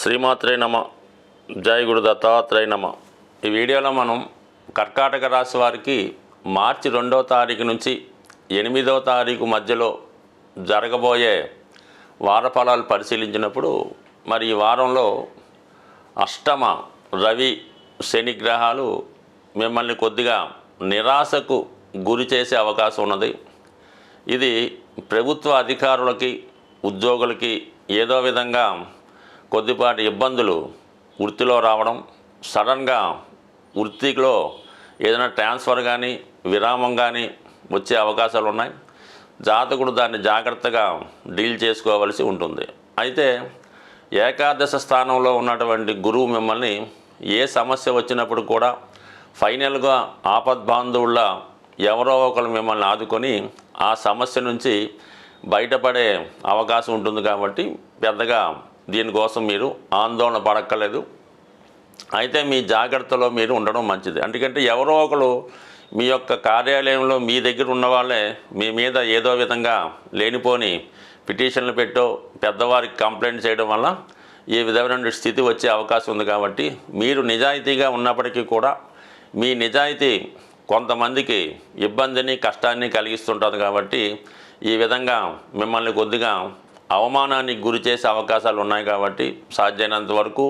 శ్రీమాత్రే నమ. జయ గురు దత్తాత్రేయ నమ. ఈ వీడియోలో మనం కర్కాటక రాశి వారికి మార్చి రెండో తారీఖు నుంచి ఎనిమిదో తారీఖు మధ్యలో జరగబోయే వార ఫలాలు పరిశీలించినప్పుడు మరి ఈ వారంలో అష్టమ రవి శని గ్రహాలు మిమ్మల్ని కొద్దిగా నిరాశకు గురి చేసే అవకాశం ఉన్నది. ఇది ప్రభుత్వ అధికారులకి ఉద్యోగులకి ఏదో విధంగా కొద్దిపాటి ఇబ్బందులు వృత్తిలో రావడం సడన్గా వృత్తిలో ఏదైనా ట్రాన్స్ఫర్ కానీ విరామం కానీ వచ్చే అవకాశాలు ఉన్నాయి. జాతకుడు దాన్ని జాగ్రత్తగా డీల్ చేసుకోవలసి ఉంటుంది. అయితే ఏకాదశ స్థానంలో ఉన్నటువంటి గురువు మిమ్మల్ని ఏ సమస్య వచ్చినప్పుడు కూడా ఫైనల్గా ఆపద్బాంధవుళ్ళ ఎవరో ఒకరు మిమ్మల్ని ఆదుకొని ఆ సమస్య నుంచి బయటపడే అవకాశం ఉంటుంది కాబట్టి పెద్దగా దీనికోసం మీరు ఆందోళన పడక్కర్లేదు. అయితే మీ జాగ్రత్తలో మీరు ఉండడం మంచిది. ఎందుకంటే ఎవరో ఒకరు మీ యొక్క కార్యాలయంలో మీ దగ్గర ఉన్న వాళ్ళే మీ మీద ఏదో విధంగా లేనిపోని పిటిషన్లు పెట్టో పెద్దవారికి కంప్లైంట్ చేయడం వల్ల ఈ విధమైన స్థితి వచ్చే అవకాశం ఉంది కాబట్టి మీరు నిజాయితీగా ఉన్నప్పటికీ కూడా మీ నిజాయితీ కొంతమందికి ఇబ్బందిని కష్టాన్ని కలిగిస్తుంటుంది కాబట్టి ఈ విధంగా మిమ్మల్ని కొద్దిగా అవమానానికి గురి చేసే అవకాశాలు ఉన్నాయి కాబట్టి సాధ్యమైనంత వరకు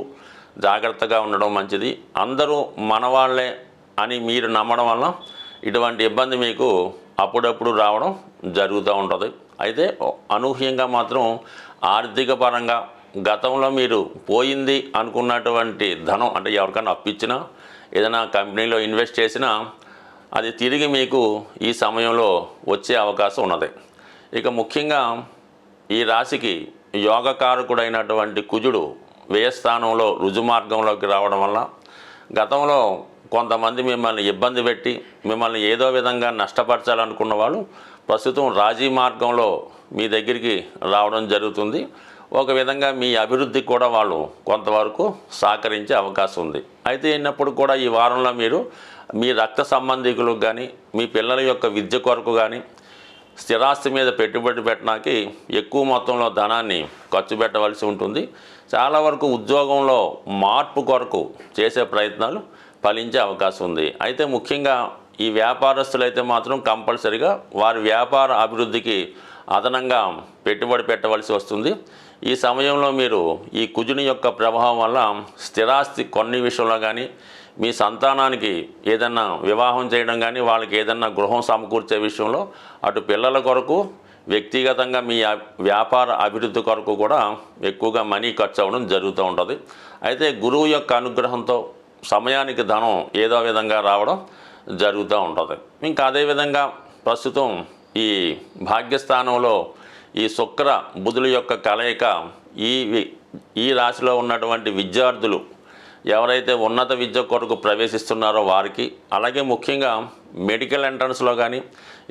జాగ్రత్తగా ఉండడం మంచిది. అందరూ మనవాళ్ళే అని మీరు నమ్మడం వల్ల ఇటువంటి ఇబ్బంది మీకు అప్పుడప్పుడు రావడం జరుగుతూ ఉంటుంది. అయితే అనూహ్యంగా మాత్రం ఆర్థిక పరంగా గతంలో మీరు పోయింది అనుకున్నటువంటి ధనం అంటే ఎవరికైనా అప్పించినా ఏదైనా కంపెనీలో ఇన్వెస్ట్ చేసినా అది తిరిగి మీకు ఈ సమయంలో వచ్చే అవకాశం ఉన్నది. ఇక ముఖ్యంగా ఈ రాశికి యోగకారకుడైనటువంటి కుజుడు వ్యయస్థానంలో రుజుమార్గంలోకి రావడం వల్ల గతంలో కొంతమంది మిమ్మల్ని ఇబ్బంది పెట్టి మిమ్మల్ని ఏదో విధంగా నష్టపరచాలనుకున్న వాళ్ళు ప్రస్తుతం రాజీ మార్గంలో మీ దగ్గరికి రావడం జరుగుతుంది. ఒక విధంగా మీ అభివృద్ధికి కూడా వాళ్ళు కొంతవరకు సహకరించే అవకాశం ఉంది. అయితే అయినప్పుడు కూడా ఈ వారంలో మీరు మీ రక్త సంబంధికులకు కానీ మీ పిల్లల యొక్క విద్య కొరకు కానీ స్థిరాస్తి మీద పెట్టుబడి పెట్టడానికి ఎక్కువ మొత్తంలో ధనాన్ని ఖర్చు పెట్టవలసి ఉంటుంది. చాలా వరకు ఉద్యోగంలో మార్పు కొరకు చేసే ప్రయత్నాలు ఫలించే అవకాశం ఉంది. అయితే ముఖ్యంగా ఈ వ్యాపారస్తులు అయితే మాత్రం కంపల్సరిగా వారి వ్యాపార అభివృద్ధికి అదనంగా పెట్టుబడి పెట్టవలసి వస్తుంది. ఈ సమయంలో మీరు ఈ కుజుని యొక్క ప్రభావం వల్ల స్థిరాస్తి కొన్ని విషయంలో కానీ మీ సంతానానికి ఏదన్నా వివాహం చేయడం కానీ వాళ్ళకి ఏదన్నా గృహం సమకూర్చే విషయంలో అటు పిల్లల కొరకు వ్యక్తిగతంగా మీ వ్యాపార అభివృద్ధి కొరకు కూడా ఎక్కువగా మనీ ఖర్చు అవ్వడం జరుగుతూ ఉంటుంది. అయితే గురువు యొక్క అనుగ్రహంతో సమయానికి ధనం ఏదో విధంగా రావడం జరుగుతూ ఉంటుంది. ఇంకా అదేవిధంగా ప్రస్తుతం ఈ భాగ్యస్థానంలో ఈ శుక్ర బుధుల యొక్క కలయిక ఈ ఈ రాశిలో ఉన్నటువంటి విద్యార్థులు ఎవరైతే ఉన్నత విద్య కొరకు ప్రవేశిస్తున్నారో వారికి అలాగే ముఖ్యంగా మెడికల్ ఎంట్రన్స్లో కానీ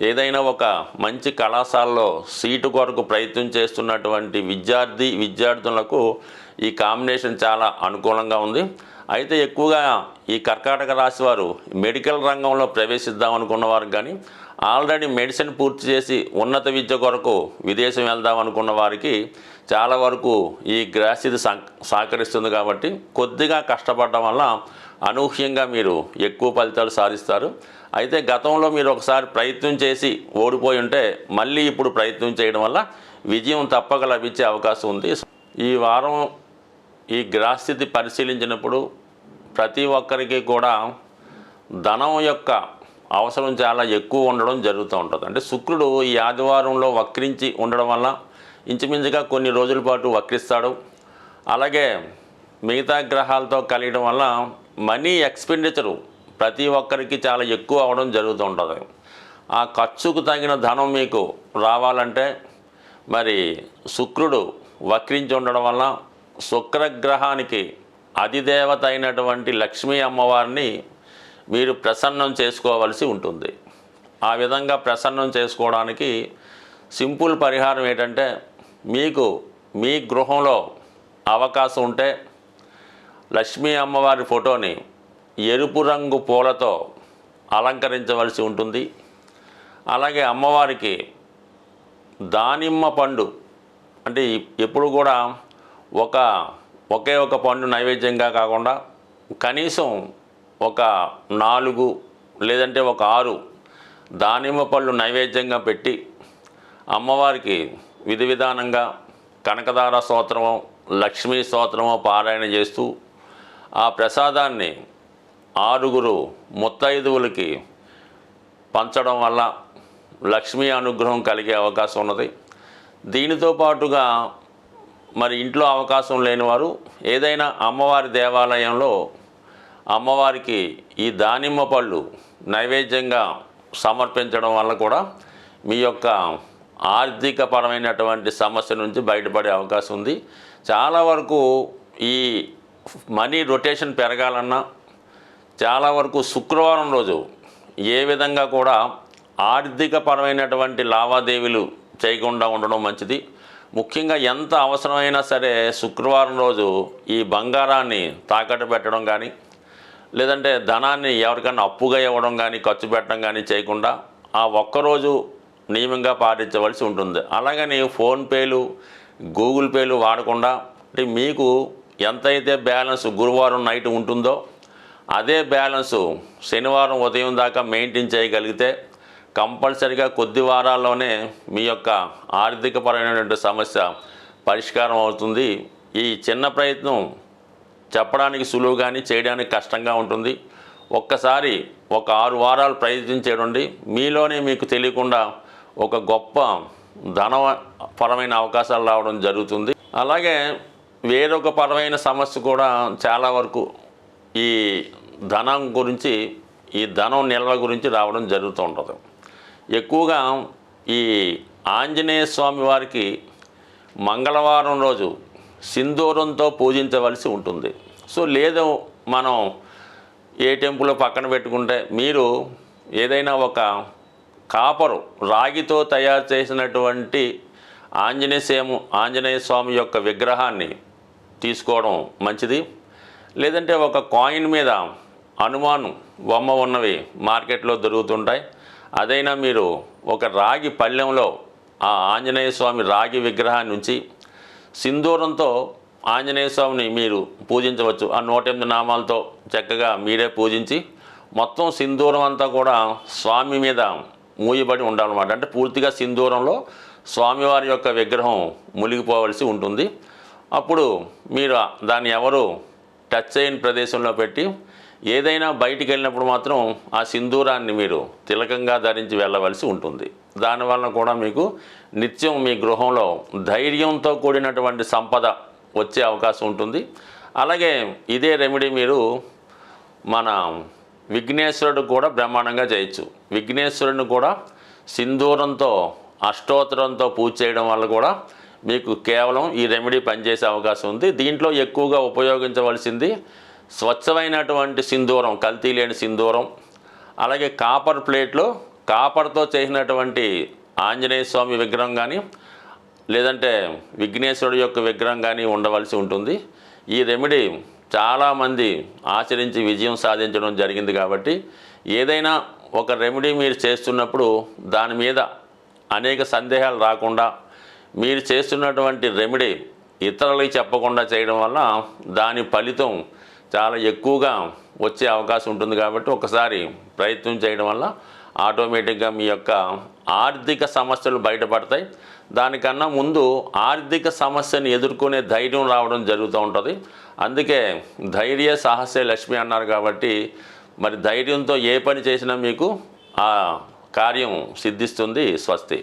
ఏదైనా ఒక మంచి కళాశాలలో సీటు కొరకు ప్రయత్నం చేస్తున్నటువంటి విద్యార్థి విద్యార్థులకు ఈ కాంబినేషన్ చాలా అనుకూలంగా ఉంది. అయితే ఎక్కువగా ఈ కర్కాటక రాశి వారు మెడికల్ రంగంలో ప్రవేశిద్దాం అనుకున్న వారు కానీ ఆల్రెడీ మెడిసిన్ పూర్తి చేసి ఉన్నత విద్య కొరకు విదేశం వెళ్దాం అనుకున్న వారికి చాలా వరకు ఈ గ్రహస్థితి సహకరిస్తుంది కాబట్టి కొద్దిగా కష్టపడడం వల్ల అనూహ్యంగా మీరు ఎక్కువ ఫలితాలు సాధిస్తారు. అయితే గతంలో మీరు ఒకసారి ప్రయత్నం చేసి ఓడిపోయి ఉంటే మళ్ళీ ఇప్పుడు ప్రయత్నం చేయడం వల్ల విజయం తప్పక లభించే అవకాశం ఉంది. ఈ వారం ఈ గ్రహస్థితి పరిశీలించినప్పుడు ప్రతి ఒక్కరికి కూడా ధనం యొక్క అవసరం చాలా ఎక్కువ ఉండడం జరుగుతూ ఉంటుంది. అంటే శుక్రుడు ఈ ఆదివారంలో వక్రించి ఉండడం వల్ల ఇంచుమించుగా కొన్ని రోజుల పాటు వక్రిస్తాడు. అలాగే మిగతా గ్రహాలతో కలియడం వల్ల మనీ ఎక్స్పెండిచరు. ప్రతి ఒక్కరికి చాలా ఎక్కువ అవడం జరుగుతూ ఉంటుంది. ఆ ఖర్చుకు తగిన ధనం మీకు రావాలంటే మరి శుక్రుడు వక్రించి ఉండడం వల్ల శుక్రగ్రహానికి అధిదేవత అయినటువంటి లక్ష్మీ అమ్మవారిని మీరు ప్రసన్నం చేసుకోవలసి ఉంటుంది. ఆ విధంగా ప్రసన్నం చేసుకోవడానికి సింపుల్ పరిహారం ఏంటంటే మీకు మీ గృహంలో అవకాశం ఉంటే లక్ష్మీ అమ్మవారి ఫోటోని ఎరుపు రంగు పూలతో అలంకరించవలసి ఉంటుంది. అలాగే అమ్మవారికి దానిమ్మ పండు అంటే ఎప్పుడు కూడా ఒక ఒకే ఒక పండు నైవేద్యంగా కాకుండా కనీసం ఒక నాలుగు లేదంటే ఒక ఆరు దానిమ్మ పళ్ళు నైవేద్యంగా పెట్టి అమ్మవారికి విధి విధానంగా కనకదార స్తోత్రము లక్ష్మీ స్తోత్రము పారాయణ చేస్తూ ఆ ప్రసాదాన్ని ఆరుగురు ముత్తైదువులకి పంచడం వల్ల లక్ష్మీ అనుగ్రహం కలిగే అవకాశం ఉన్నది. దీనితో పాటుగా మరి ఇంట్లో అవకాశం లేనివారు ఏదైనా అమ్మవారి దేవాలయంలో అమ్మవారికి ఈ దానిమ్మ పళ్ళు నైవేద్యంగా సమర్పించడం వల్ల కూడా మీ యొక్క ఆర్థికపరమైనటువంటి సమస్య నుంచి బయటపడే అవకాశం ఉంది. చాలా వరకు ఈ మనీ రొటేషన్ పెరగాలన్నా చాలా వరకు శుక్రవారం రోజు ఏ విధంగా కూడా ఆర్థికపరమైనటువంటి లావాదేవీలు చేయకుండా ఉండడం మంచిది. ముఖ్యంగా ఎంత అవసరమైనా సరే శుక్రవారం రోజు ఈ బంగారాన్ని తాకట్టు పెట్టడం కానీ లేదంటే ధనాన్ని ఎవరికైనా అప్పుగా ఇవ్వడం కానీ ఖర్చు పెట్టడం కానీ చేయకుండా ఆ ఒక్కరోజు నియమంగా పాటించవలసి ఉంటుంది. అలాగని ఫోన్పేలు గూగుల్ పేలు వాడకుండా అంటే మీకు ఎంతైతే బ్యాలెన్స్ గురువారం నైట్ ఉంటుందో అదే బ్యాలెన్స్ శనివారం ఉదయం దాకా మెయింటైన్ చేయగలిగితే కంపల్సరిగా కొద్ది వారాల్లోనే మీ యొక్క ఆర్థికపరమైనటువంటి సమస్య పరిష్కారం అవుతుంది. ఈ చిన్న ప్రయత్నం చెప్పడానికి సులువు కానీ చేయడానికి కష్టంగా ఉంటుంది. ఒక్కసారి ఒక ఆరు వారాలు ప్రయత్నం చేయండి మీలోనే మీకు తెలియకుండా ఒక గొప్ప ధనపరమైన అవకాశాలు రావడం జరుగుతుంది. అలాగే వేరొక పరమైన సమస్య కూడా చాలా వరకు ఈ ధనం గురించి ఈ ధనం నిల్వ గురించి రావడం జరుగుతూ ఉంటుంది. ఎక్కువగా ఈ ఆంజనేయ స్వామి వారికి మంగళవారం రోజు సింధూరంతో పూజించవలసి ఉంటుంది. సో లేదు మనం ఏ టెంపుల్ పక్కన పెట్టుకుంటే మీరు ఏదైనా ఒక కాపరు రాగితో తయారు చేసినటువంటి ఆంజనేయసేము ఆంజనేయ స్వామి యొక్క విగ్రహాన్ని తీసుకోవడం మంచిది. లేదంటే ఒక కాయిన్ మీద అనుమానం బొమ్మ ఉన్నవి మార్కెట్లో దొరుకుతుంటాయి. అదైనా మీరు ఒక రాగి పళ్ళెంలో ఆ ఆంజనేయ స్వామి రాగి విగ్రహాన్ని ఉంచి సింధూరంతో ఆంజనేయ స్వామిని మీరు పూజించవచ్చు. ఆ నూట ఎనిమిది నామాలతో చక్కగా మీరే పూజించి మొత్తం సింధూరం అంతా కూడా స్వామి మీద మూయబడి ఉండాలన్నమాట. అంటే పూర్తిగా సింధూరంలో స్వామివారి యొక్క విగ్రహం మునిగిపోవలసి ఉంటుంది. అప్పుడు మీరు దాన్ని ఎవరు టచ్ చేయని ప్రదేశంలో పెట్టి ఏదైనా బయటికి వెళ్ళినప్పుడు మాత్రం ఆ సింధూరాన్ని మీరు తిలకంగా ధరించి వెళ్ళవలసి ఉంటుంది. దానివల్ల కూడా మీకు నిత్యం మీ గృహంలో ధైర్యంతో కూడినటువంటి సంపద వచ్చే అవకాశం ఉంటుంది. అలాగే ఇదే రెమెడీ మీరు మన విఘ్నేశ్వరుడు కూడా బ్రహ్మాండంగా చేయొచ్చు విఘ్నేశ్వరుడిని కూడా సింధూరంతో అష్టోత్తరంతో పూజ చేయడం వల్ల కూడా మీకు కేవలం ఈ రెమెడీ పనిచేసే అవకాశం ఉంది. దీంట్లో ఎక్కువగా ఉపయోగించవలసింది స్వచ్ఛమైనటువంటి సింధూరం కల్తీ లేని సింధూరం అలాగే కాపర్ ప్లేట్లో కాపర్తో చేసినటువంటి ఆంజనేయ స్వామి విగ్రహం కానీ లేదంటే విఘ్నేశ్వరుడు యొక్క విగ్రహం కానీ ఉండవలసి ఉంటుంది. ఈ రెమెడీ చాలామంది ఆచరించి విజయం సాధించడం జరిగింది కాబట్టి ఏదైనా ఒక రెమెడీ మీరు చేస్తున్నప్పుడు దాని మీద అనేక సందేహాలు రాకుండా మీరు చేస్తున్నటువంటి రెమెడీ ఇతరులకి చెప్పకుండా చేయడం వల్ల దాని ఫలితం చాలా ఎక్కువగా వచ్చే అవకాశం ఉంటుంది కాబట్టి ఒకసారి ప్రయత్నం చేయడం వల్ల ఆటోమేటిక్గా మీ యొక్క ఆర్థిక సమస్యలు బయటపడతాయి. దానికన్నా ముందు ఆర్థిక సమస్యను ఎదుర్కొనే ధైర్యం రావడం జరుగుతూ ఉంటుంది. అందుకే ధైర్య సాహసే లక్ష్మి అన్నారు కాబట్టి మరి ధైర్యంతో ఏ పని చేసినా మీకు ఆ కార్యం సిద్ధిస్తుంది స్వస్తి.